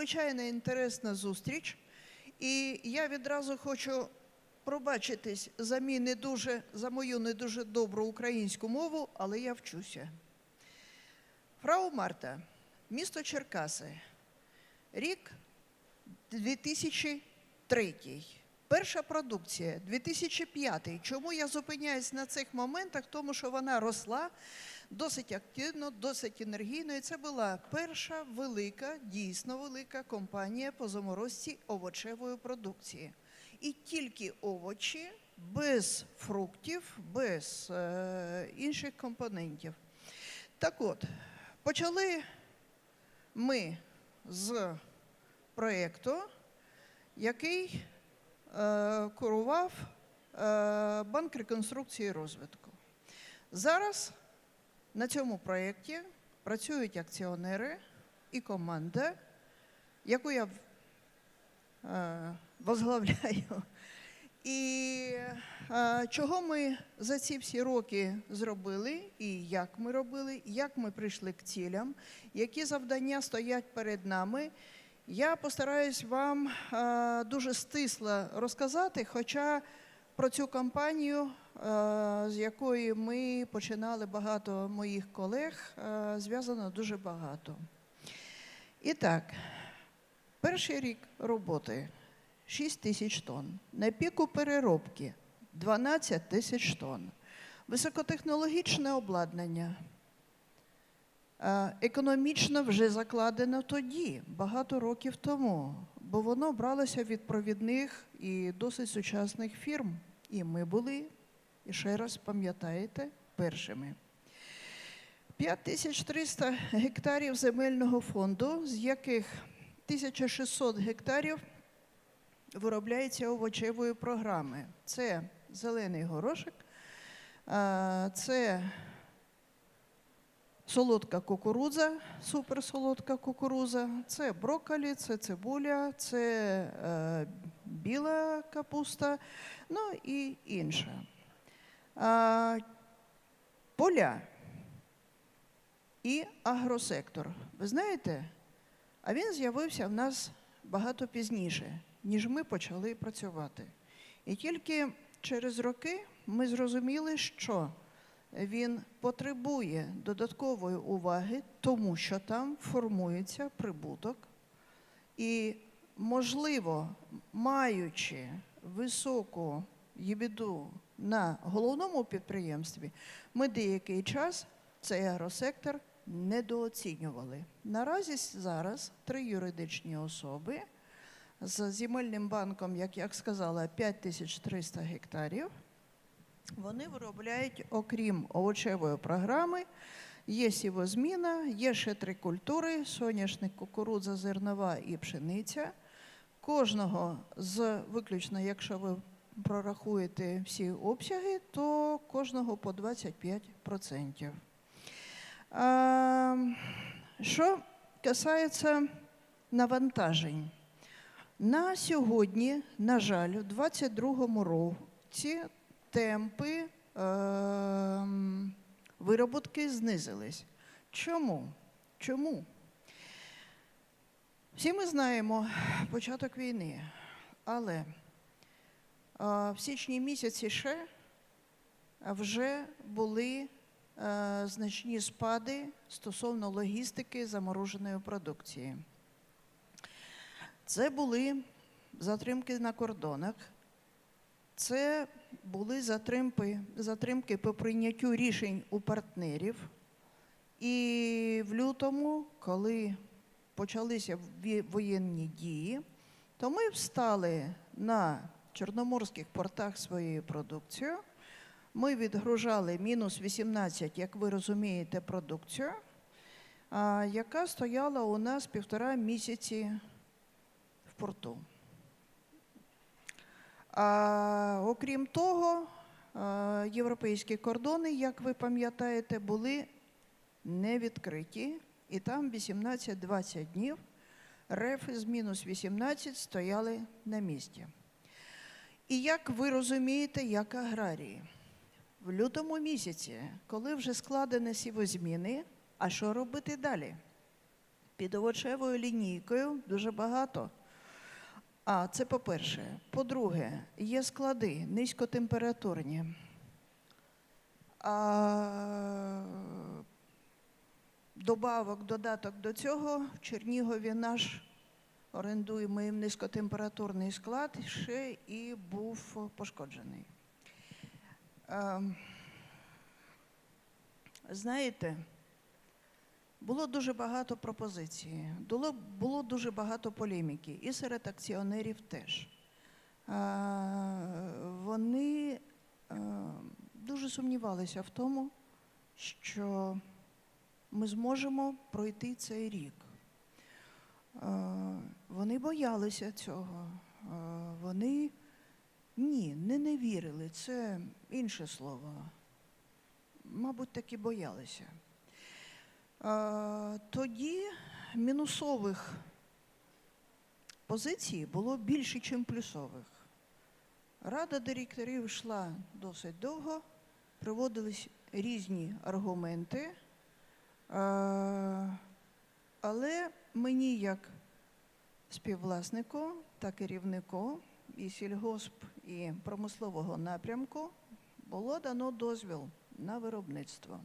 надзвичайно інтересна зустріч. І я відразу хочу пробачитись за мій не дуже, за мою не дуже добру українську мову, але я вчуся. Фрау Марта, місто Черкаси, рік 2003. Перша продукція 2005. Чому я зупиняюсь на цих моментах? Тому що вона росла досить активно, досить енергійно. І це була перша велика, дійсно велика компанія по заморозці овочевої продукції. І тільки овочі без фруктів, без е, інших компонентів. Так от, почали ми з проєкту, який е, курував е, Банк реконструкції і розвитку. Зараз на цьому проєкті працюють акціонери і команда, яку я е, возглавляю. І е, чого ми за ці всі роки зробили, і як ми робили, як ми прийшли к цілям, які завдання стоять перед нами. Я постараюсь вам е, дуже стисло розказати, хоча про цю кампанію, е, з якої ми починали багато моїх колег, е, зв'язано дуже багато. І так, перший рік роботи 6 тисяч тонн. На піку переробки 12 тисяч тонн. Високотехнологічне обладнання. Е, Економічно вже закладено тоді, багато років тому, бо воно бралося від провідних і досить сучасних фірм. І ми були, і ще раз пам'ятаєте, першими. 5300 гектарів земельного фонду, з яких 1600 гектарів виробляється овочевої програми. Це зелений горошок, це солодка кукурудза, суперсолодка кукурудза, це брокколі, це цибуля, це е, біла капуста, ну і інше. А, поля і агросектор. Ви знаєте, а він з'явився в нас багато пізніше, ніж ми почали працювати. І тільки через роки ми зрозуміли, що він потребує додаткової уваги, тому що там формується прибуток. І, можливо, маючи високу їбіду на головному підприємстві, ми деякий час цей агросектор недооцінювали. Наразі зараз три юридичні особи з земельним банком, як я сказала, 5300 гектарів. Вони виробляють, окрім овочевої програми, є сівозміна, є ще три культури: соняшник, кукурудза, зернова і пшениця. Кожного з виключно, якщо ви прорахуєте всі обсяги, то кожного по 25%. А, що касається навантажень, на сьогодні, на жаль, у 2022 році темпи е, вироботки знизились. Чому? Чому? Всі ми знаємо початок війни, але в січні місяці ще вже були значні спади стосовно логістики замороженої продукції. Це були затримки на кордонах, це були затримки, затримки по прийняттю рішень у партнерів. І в лютому, коли почалися воєнні дії, то ми встали на чорноморських портах своєю продукцією. Ми відгружали мінус 18, як ви розумієте, продукцію, яка стояла у нас півтора місяці в порту. А, окрім того, європейські кордони, як ви пам'ятаєте, були не відкриті, і там 18-20 днів рефи з мінус 18 стояли на місці. І як ви розумієте, як аграрії, в лютому місяці, коли вже складені сівозміни, а що робити далі? Під овочевою лінійкою дуже багато. А це по-перше. По-друге, є склади низькотемпературні. А добавок, додаток до цього в Чернігові наш орендуємо низькотемпературний склад ще і був пошкоджений. Ем, Знаєте, було дуже багато пропозицій, було, було дуже багато полеміки, і серед акціонерів теж. Е, Вони е, дуже сумнівалися в тому, що ми зможемо пройти цей рік. Е, Вони боялися цього. Е, Вони ні, не не вірили. Це інше слово. Мабуть, таки боялися. Е, Тоді мінусових позицій було більше, ніж плюсових. Рада директорів йшла досить довго, приводились різні аргументи, але мені, як співвласнику та керівнику і сільгосп, і промислового напрямку було дано дозвіл на виробництво.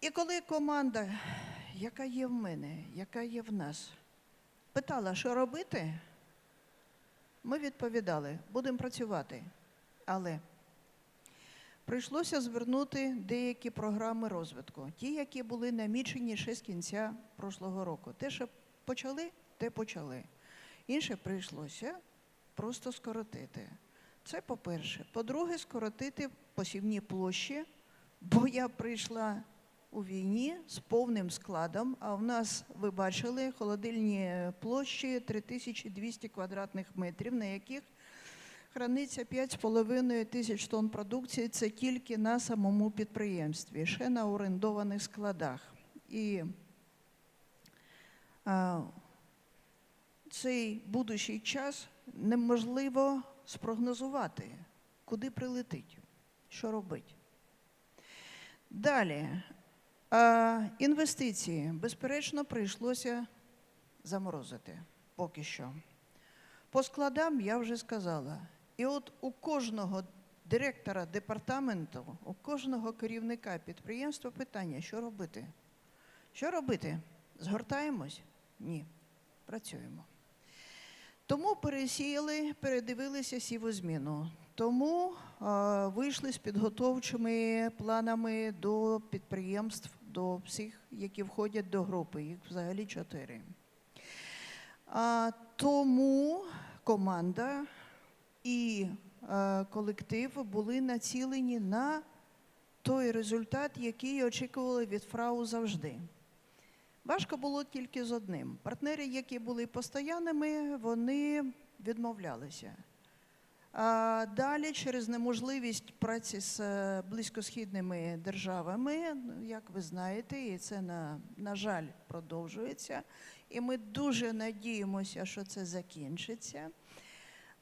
І коли команда, яка є в мене, яка є в нас, питала, що робити, ми відповідали, будемо працювати. Але прийшлося звернути деякі програми розвитку, ті, які були намічені ще з кінця прошлого року. Те, що почали, те почали. Інше прийшлося просто скоротити. Це по-перше. По-друге, скоротити посівні площі, бо я прийшла у війні з повним складом, а в нас, ви бачили, холодильні площі 3200 квадратних метрів, на яких храниться 5,5 тисяч тонн продукції. Це тільки на самому підприємстві, ще на орендованих складах. І а, цей будущий час неможливо спрогнозувати, куди прилетить, що робить. Далі. А, інвестиції, безперечно, прийшлося заморозити поки що. По складам я вже сказала. І от у кожного директора департаменту, у кожного керівника підприємства питання, що робити? Що робити? Згортаємось? Ні. Працюємо. Тому пересіяли, передивилися сівозміну. Тому е, вийшли з підготовчими планами до підприємств, до всіх, які входять до групи. Їх взагалі чотири. А, тому команда і е, колектив були націлені на той результат, який очікували від фрау завжди. Важко було тільки з одним. Партнери, які були постоянними, вони відмовлялися. А далі, через неможливість праці з е, близькосхідними державами, як ви знаєте, і це на, на жаль продовжується. І ми дуже надіємося, що це закінчиться.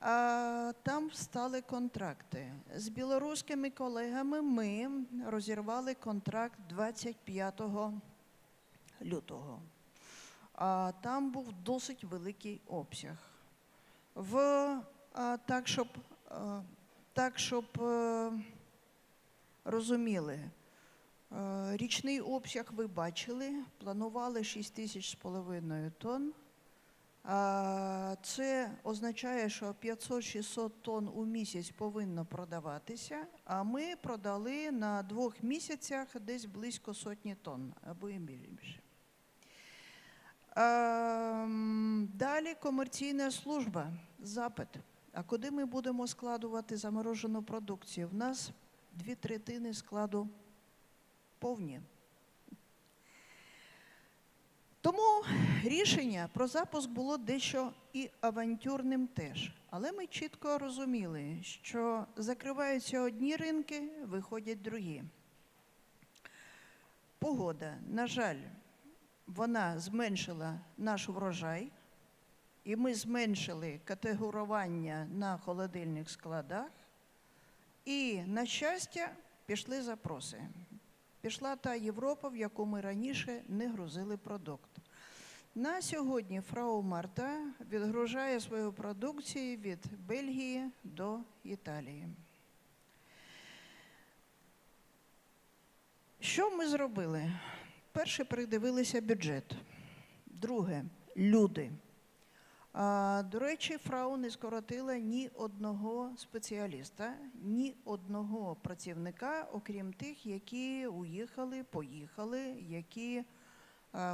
А, там стали контракти. З білоруськими колегами ми розірвали контракт 25 лютого. А, там був досить великий обсяг. В, а, так, щоб, а, так, щоб е, розуміли, е, річний обсяг ви бачили, планували 6 тисяч з половиною тонн. Це означає, що 500-600 тонн у місяць повинно продаватися, а ми продали на двох місяцях десь близько сотні тонн або і більше. Далі комерційна служба, запит. А куди ми будемо складувати заморожену продукцію? В нас дві третини складу повні. Тому рішення про запуск було дещо і авантюрним теж. Але ми чітко розуміли, що закриваються одні ринки, виходять другі. Погода, на жаль, вона зменшила наш врожай, і ми зменшили категорування на холодильних складах. І, на щастя, пішли запроси. Пішла та Європа, в яку ми раніше не грузили продукт. На сьогодні Фрау Марта відгружає свою продукцію від Бельгії до Італії. Що ми зробили? Перше, передивилися бюджет. Друге люди. А, до речі, фрау не скоротила ні одного спеціаліста, ні одного працівника, окрім тих, які уїхали, поїхали, які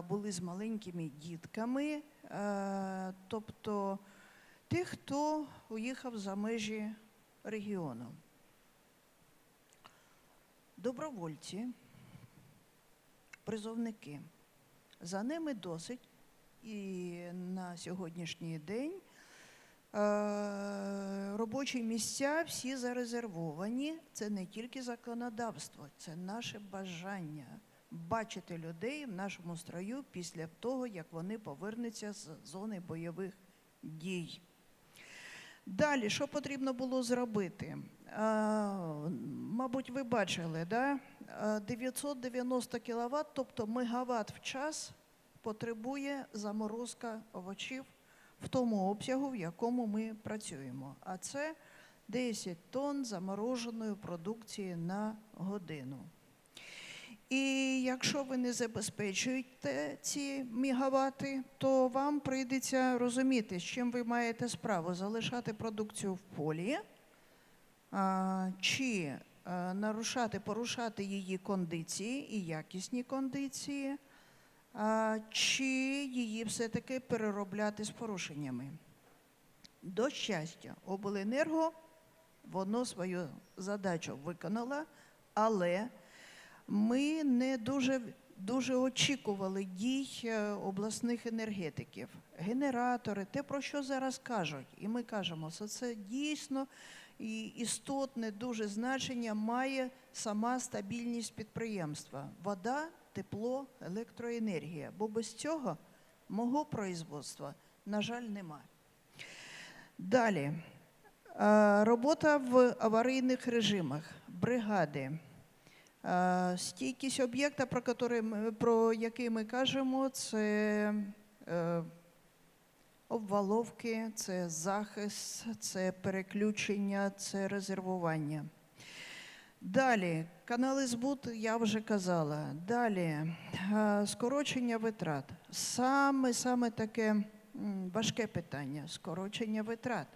були з маленькими дітками, тобто тих, хто уїхав за межі регіону. Добровольці, призовники. За ними досить і на сьогоднішній день е, робочі місця всі зарезервовані. Це не тільки законодавство, це наше бажання бачити людей в нашому строю після того, як вони повернуться з зони бойових дій. Далі, що потрібно було зробити? Мабуть, ви бачили, да? 990 кВт, тобто мегаватт в час, потребує заморозка овочів в тому обсягу, в якому ми працюємо. А це 10 тонн замороженої продукції на годину. І якщо ви не забезпечуєте ці мегавати, то вам прийдеться розуміти, з чим ви маєте справу: залишати продукцію в полі, чи нарушати, порушати її кондиції і якісні кондиції, чи її все-таки переробляти з порушеннями. До щастя, обленерго воно свою задачу виконало, але ми не дуже, дуже очікували дій е, обласних енергетиків. Генератори, те, про що зараз кажуть. І ми кажемо, що це дійсно і істотне дуже значення має сама стабільність підприємства. Вода, тепло, електроенергія. Бо без цього мого производства, на жаль, немає. Далі. Е, Робота в аварійних режимах, бригади. Е, Стійкість об'єкта, про, про який ми кажемо, це е, обваловки, це захист, це переключення, це резервування. Далі, канали збут, я вже казала. Далі, е, скорочення витрат. Саме, саме таке важке питання скорочення витрат.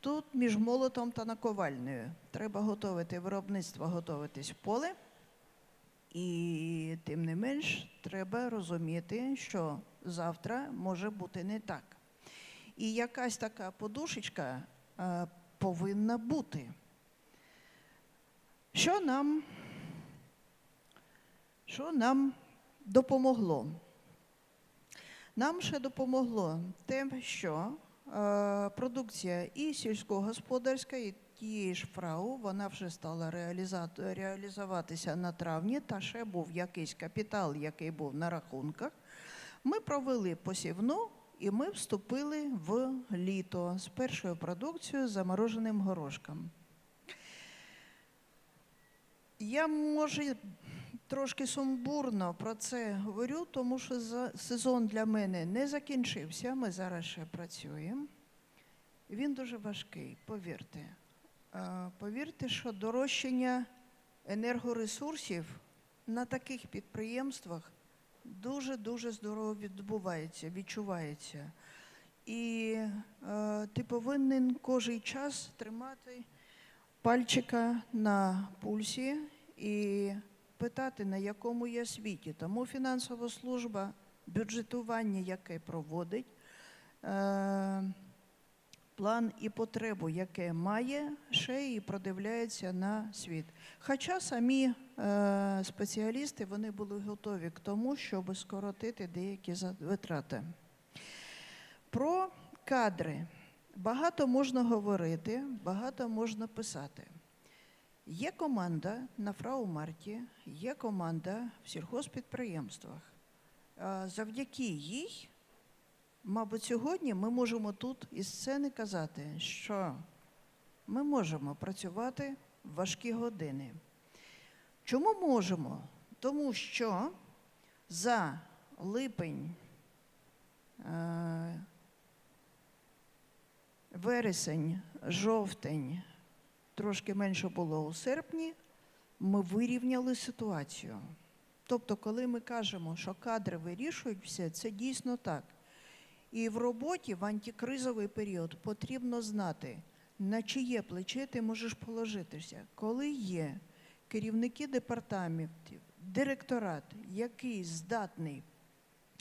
Тут між молотом та наковальнею треба готувати виробництво, готуватись в поле. І тим не менш, треба розуміти, що завтра може бути не так. І якась така подушечка е, повинна бути. Що нам, що нам допомогло? Нам ще допомогло те, що е, продукція і сільськогосподарська, і тієї ж фрау, вона вже стала реалізуватися на травні, та ще був якийсь капітал, який був на рахунках. Ми провели посівну і ми вступили в літо з першою продукцією з замороженим горошком. Я може трошки сумбурно про це говорю, тому що сезон для мене не закінчився. Ми зараз ще працюємо. Він дуже важкий, повірте. Е, Повірте, що дорожчання енергоресурсів на таких підприємствах дуже-дуже здорово відбувається, відчувається. І е, ти повинен кожен час тримати пальчика на пульсі і питати, на якому я світі. Тому фінансова служба, бюджетування, яке проводить, е, план і потребу, яке має, ще і продивляється на світ. Хоча самі е, спеціалісти вони були готові к тому, щоб скоротити деякі витрати. Про кадри. Багато можна говорити, багато можна писати. Є команда на Фраумарті, є команда в сільхозпідприємствах. Е, Завдяки їй, мабуть, сьогодні ми можемо тут із сцени казати, що ми можемо працювати в важкі години. Чому можемо? Тому що за липень, е, вересень, жовтень, трошки менше було у серпні, ми вирівняли ситуацію. Тобто, коли ми кажемо, що кадри вирішують все, це дійсно так. І в роботі в антикризовий період потрібно знати, на чиє плече ти можеш положитися. Коли є керівники департаментів, директорат, який здатний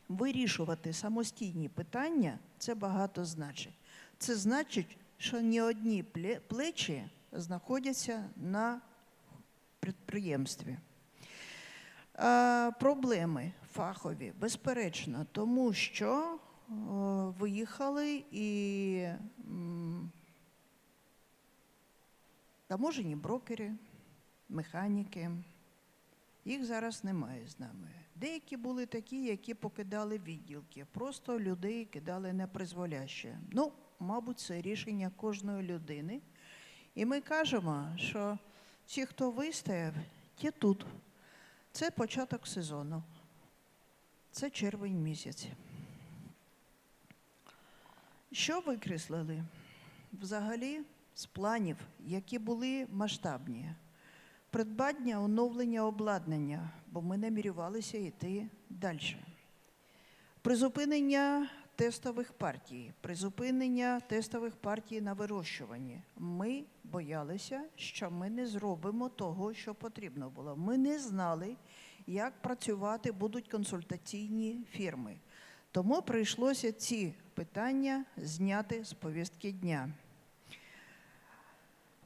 вирішувати самостійні питання, це багато значить. Це значить, що ні одні плечі знаходяться на підприємстві. Проблеми фахові, безперечно, тому що е, виїхали і таможені брокери, механіки. Їх зараз немає з нами. Деякі були такі, які покидали відділки, просто людей кидали непризволяще. Ну, мабуть, це рішення кожної людини. І ми кажемо, що ті, хто вистояв, ті тут. Це початок сезону. Це червень місяць. Що викреслили? Взагалі, з планів, які були масштабні. Придбання, оновлення обладнання, бо ми намірювалися йти далі. Призупинення тестових партій, призупинення тестових партій на вирощуванні. Ми боялися, що ми не зробимо того, що потрібно було. Ми не знали, як працювати будуть консультаційні фірми. Тому прийшлося ці питання зняти з повістки дня.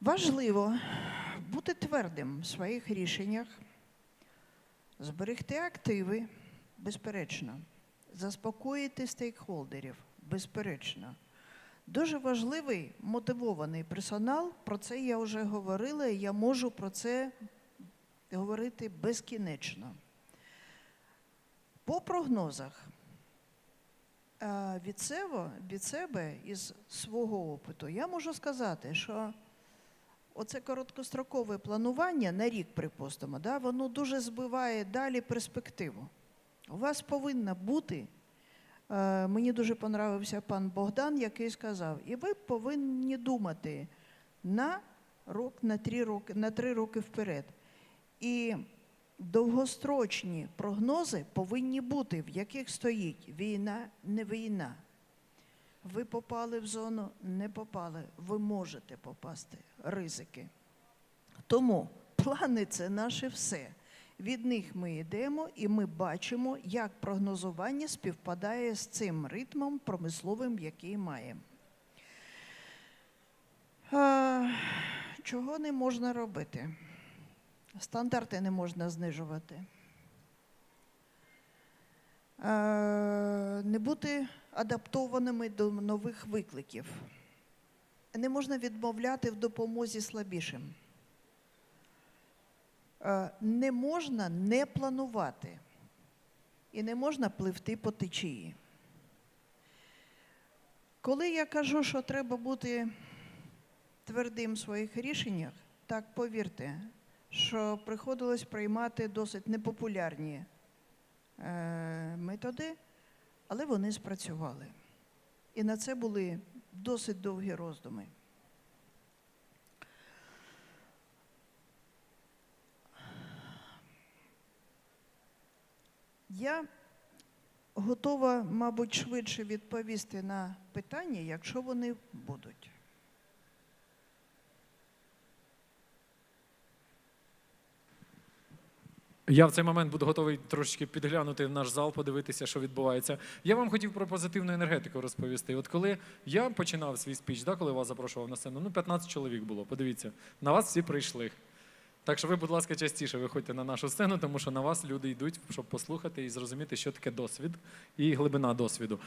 Важливо бути твердим в своїх рішеннях, зберегти активи, безперечно, заспокоїти стейкхолдерів, безперечно. Дуже важливий мотивований персонал. Про це я вже говорила, і я можу про це говорити безкінечно. По прогнозах від себе, від себе із свого опиту я можу сказати, що оце короткострокове планування на рік, припустимо, да, воно дуже збиває далі перспективу. У вас повинна бути, е, мені дуже понравився пан Богдан, який сказав, і ви повинні думати на рок, на три роки, на три роки вперед. І довгострочні прогнози повинні бути, в яких стоїть війна, не війна. Ви попали в зону, не попали. Ви можете попасти. Ризики. Тому плани це наше все. Від них ми йдемо і ми бачимо, як прогнозування співпадає з цим ритмом промисловим, який маємо. Чого не можна робити? Стандарти не можна знижувати. Е, Не бути адаптованими до нових викликів. Не можна відмовляти в допомозі слабішим. Е, Не можна не планувати. І не можна пливти по течії. Коли я кажу, що треба бути твердим в своїх рішеннях, так повірте, що приходилось приймати досить непопулярні е, методи, але вони спрацювали. І на це були досить довгі роздуми. Я готова, мабуть, швидше відповісти на питання, якщо вони будуть. Я в цей момент буду готовий трошечки підглянути в наш зал, подивитися, що відбувається. Я вам хотів про позитивну енергетику розповісти. От коли я починав свій спіч, да, коли вас запрошував на сцену, ну 15 чоловік було. Подивіться, на вас всі прийшли. Так що ви, будь ласка, частіше виходьте на нашу сцену, тому що на вас люди йдуть, щоб послухати і зрозуміти, що таке досвід і глибина досвіду.